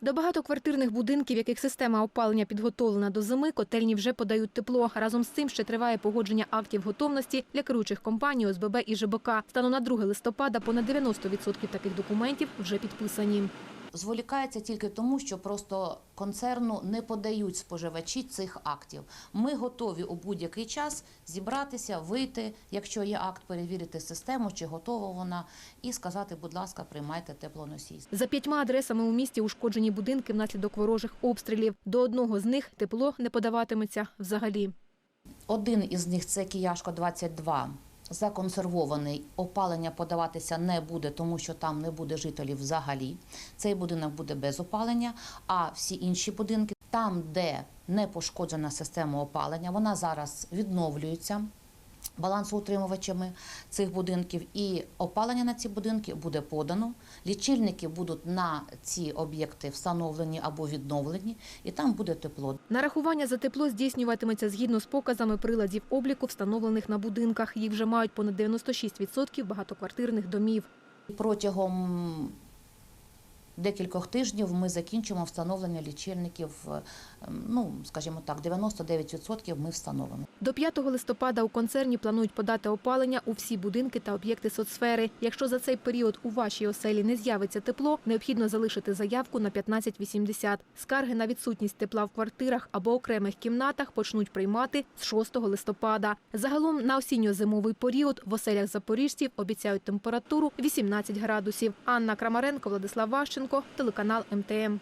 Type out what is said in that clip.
До багатоквартирних будинків, яких система опалення підготовлена до зими, котельні вже подають тепло. Разом з цим ще триває погодження актів готовності для керуючих компаній ОСББ і ЖБК. Станом на 2 листопада понад 90% таких документів вже підписані. Зволікається тільки тому, що просто концерну не подають споживачі цих актів. Ми готові у будь-який час зібратися, вийти, якщо є акт, перевірити систему, чи готова вона, і сказати, будь ласка, приймайте теплоносій. За п'ятьма адресами у місті ушкоджені будинки внаслідок ворожих обстрілів. До одного з них тепло не подаватиметься взагалі. Один із них це Кияшко 22. Законсервований, опалення подаватися не буде, тому що там не буде жителів взагалі. Цей будинок буде без опалення, а всі інші будинки, там, де не пошкоджена система опалення, вона зараз відновлюється балансоутримувачами цих будинків, і опалення на ці будинки буде подано. Лічильники будуть на ці об'єкти встановлені або відновлені, і там буде тепло. Нарахування за тепло здійснюватиметься згідно з показами приладів обліку, встановлених на будинках. Їх вже мають понад 96% багатоквартирних домів. Протягом декількох тижнів ми закінчимо встановлення лічильників. е, Ну, скажімо так, 99% ми встановимо. До 5 листопада у концерні планують подати опалення у всі будинки та об'єкти соцсфери. Якщо за цей період у вашій оселі не з'явиться тепло, необхідно залишити заявку на 1580. Скарги на відсутність тепла в квартирах або окремих кімнатах почнуть приймати з 6 листопада. Загалом на осінньо-зимовий період в оселях запоріжців обіцяють температуру 18 градусів. Анна Крамаренко, Владислав Ващенко, телеканал МТМ.